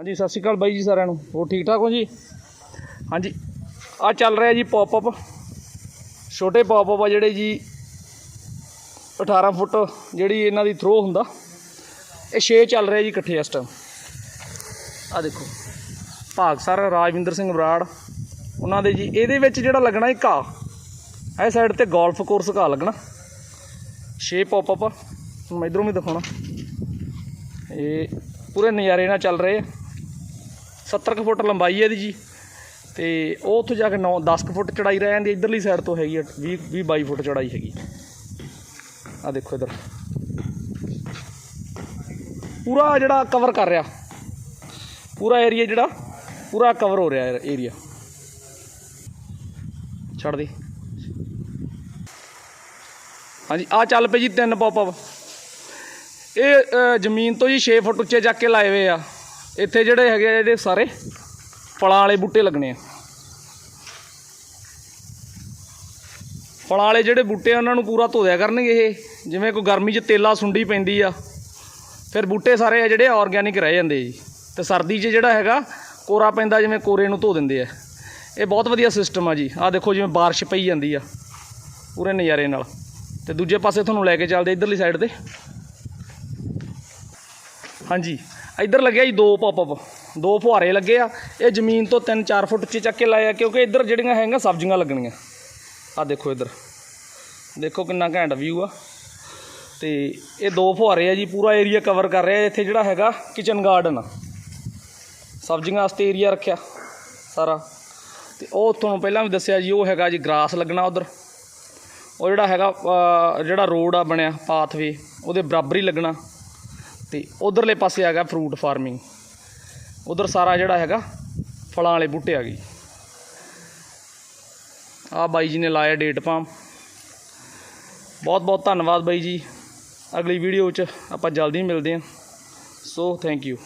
ਹਾਂਜੀ, ਸਤਿ ਸ਼੍ਰੀ ਅਕਾਲ ਬਾਈ ਜੀ ਸਾਰਿਆਂ ਨੂੰ। ਹੋਰ ਠੀਕ ਠਾਕ ਹੋ ਜੀ? ਹਾਂਜੀ ਆ ਚੱਲ ਰਿਹਾ ਜੀ ਪੌਪ ਅਪ ਛੋਟੇ ਪੌਪ ਅਪ ਆ ਜਿਹੜੇ ਜੀ 18 ਫੁੱਟ ਜਿਹੜੀ ਇਹਨਾਂ ਦੀ ਥਰੋ ਹੁੰਦਾ। ਇਹ 6 ਚੱਲ ਰਿਹਾ ਜੀ ਇਕੱਠੇ ਇਸ ਟਾਈਮ ਆ ਦੇਖੋ, ਭਾਗ ਸਰ ਰਾਜਵਿੰਦਰ ਸਿੰਘ ਬਰਾੜ। ਉਹਨਾਂ ਦੇ ਜੀ, ਇਹਦੇ ਵਿੱਚ ਜਿਹੜਾ ਲੱਗਣਾ ਇਹ ਘਾਹ ਇਹ ਸਾਈਡ ਤੇ ਗੋਲਫ ਕੋਰਸ ਘਾਹ ਲੱਗਣਾ। 6 ਪੌਪ ਅਪ ਹੁਣ ਮੈਂ ਇਧਰੋਂ ਵੀ ਦਿਖਾਉਣਾ। ਇਹ ਪੂਰੇ ਨਜ਼ਾਰੇ ਨਾਲ ਚੱਲ ਰਹੇ ਆ। 70 ਕੁ ਫੁੱਟ ਲੰਬਾਈ ਹੈ ਇਹਦੀ ਜੀ। ਤੇ ਉਹ ਉੱਥੇ ਜਾ ਕੇ 9 10 ਕੁ ਫੁੱਟ ਚੜਾਈ ਰਹਿ ਜਾਂਦੀ ਇਧਰਲੀ ਸਾਈਡ ਤੋਂ ਹੈਗੀ ਆ 20 20 22 ਫੁੱਟ ਚੜਾਈ ਹੈਗੀ। ਆ ਦੇਖੋ ਇਧਰ। ਪੂਰਾ ਜਿਹੜਾ ਕਵਰ ਕਰ ਰਿਹਾ। ਪੂਰਾ ਏਰੀਆ ਜਿਹੜਾ, ਪੂਰਾ ਕਵਰ ਹੋ ਰਿਹਾ ਏਰੀਆ ਛੱਡ ਦੇ। ਹਾਂਜੀ ਆ ਚੱਲ ਪਏ ਜੀ ਤਿੰਨ ਪੌਪ ਇਹ ਜ਼ਮੀਨ ਤੋਂ ਜੀ 6 ਫੁੱਟ ਉੱਚੇ ਚੱਕ ਕੇ ਲਾਏ ਹੋਏ ਆ। ਇੱਥੇ ਜਿਹੜੇ ਹੈਗੇ ਆ ਇਹਦੇ ਸਾਰੇ ਫਲਾਂ ਵਾਲੇ ਬੂਟੇ ਲੱਗਣੇ ਆ। ਫਲਾਂ ਵਾਲੇ ਜਿਹੜੇ ਬੂਟੇ ਆ, ਉਹਨਾਂ ਨੂੰ ਪੂਰਾ ਧੋ ਦਿਆ ਕਰਨਗੇ ਇਹ। ਜਿਵੇਂ ਕੋਈ ਗਰਮੀ 'ਚ ਤੇਲਾ ਸੁੰਡੀ ਪੈਂਦੀ ਆ, ਫਿਰ ਬੂਟੇ ਸਾਰੇ ਆ ਜਿਹੜੇ ਆਰਗੈਨਿਕ ਰਹਿ ਜਾਂਦੇ ਜੀ। ਤੇ ਸਰਦੀ 'ਚ ਜਿਹੜਾ ਹੈਗਾ, ਕੋਰਾ ਪੈਂਦਾ ਜਿਵੇਂ ਕੋਰੇ ਨੂੰ ਧੋ ਦਿੰਦੇ ਆ। ਇਹ ਬਹੁਤ ਵਧੀਆ ਸਿਸਟਮ ਆ ਜੀ। ਆਹ ਦੇਖੋ ਜਿਵੇਂ ਬਾਰਿਸ਼ ਪਈ ਜਾਂਦੀ ਆ, ਪੂਰੇ ਨਜ਼ਾਰੇ ਨਾਲ। ਤੇ ਦੂਜੇ ਪਾਸੇ ਤੁਹਾਨੂੰ ਲੈ ਕੇ ਚੱਲਦੇ ਇਧਰਲੀ ਸਾਈਡ ਤੇ। ਹਾਂਜੀ, ਇੱਧਰ ਲੱਗਿਆ ਜੀ ਦੋ ਪੌਪ ਦੋ ਫੁਹਾਰੇ ਲੱਗੇ ਆ। ਇਹ ਜ਼ਮੀਨ ਤੋਂ 3-4 ਫੁੱਟ 'ਚ ਚੱਕ ਕੇ ਲਾਏ ਆ, ਕਿਉਂਕਿ ਇੱਧਰ ਜਿਹੜੀਆਂ ਹੈਗੀਆਂ ਸਬਜ਼ੀਆਂ ਲੱਗਣੀਆਂ। ਆ ਦੇਖੋ ਇੱਧਰ। ਦੇਖੋ ਕਿੰਨਾ ਘੈਂਟ ਵਿਊ ਆ। ਤੇ ਇਹ ਦੋ ਫੁਹਾਰੇ ਆ ਜੀ, ਪੂਰਾ ਏਰੀਆ ਕਵਰ ਕਰ ਰਿਹਾ। ਇੱਥੇ ਜਿਹੜਾ ਹੈਗਾ ਕਿਚਨ ਗਾਰਡਨ ਆ। ਸਬਜ਼ੀਆਂ ਵਾਸਤੇ ਏਰੀਆ ਰੱਖਿਆ ਸਾਰਾ। ਤੇ ਉਹ ਤੁਹਾਨੂੰ ਪਹਿਲਾਂ ਵੀ ਦੱਸਿਆ ਜੀ, ਉਹ ਹੈਗਾ ਜੀ ਗ੍ਰਾਸ ਲੱਗਣਾ ਉਧਰ। ਉਹ ਜਿਹੜਾ ਹੈਗਾ ਜਿਹੜਾ ਰੋਡ ਆ ਬਣਿਆ ਪਾਥਵੇ ਉਹਦੇ ਬਰਾਬਰ ਹੀ ਲੱਗਣਾ। ਤੇ ਉਧਰਲੇ ਪਾਸੇ ਹੈਗਾ ਫਰੂਟ ਫਾਰਮਿੰਗ ਉਧਰ ਸਾਰਾ ਜਿਹੜਾ ਹੈਗਾ, ਫਲਾਂ ਵਾਲੇ ਬੂਟੇ ਆ ਗਏ। ਆ ਬਾਈ ਜੀ ਨੇ ਲਾਇਆ ਡੇਟ ਪਾਮ ਬਹੁਤ ਬਹੁਤ ਧੰਨਵਾਦ ਬਾਈ ਜੀ। ਅਗਲੀ ਵੀਡੀਓ 'ਚ ਆਪਾਂ ਜਲਦੀ ਮਿਲਦੇ ਹਾਂ। So thank you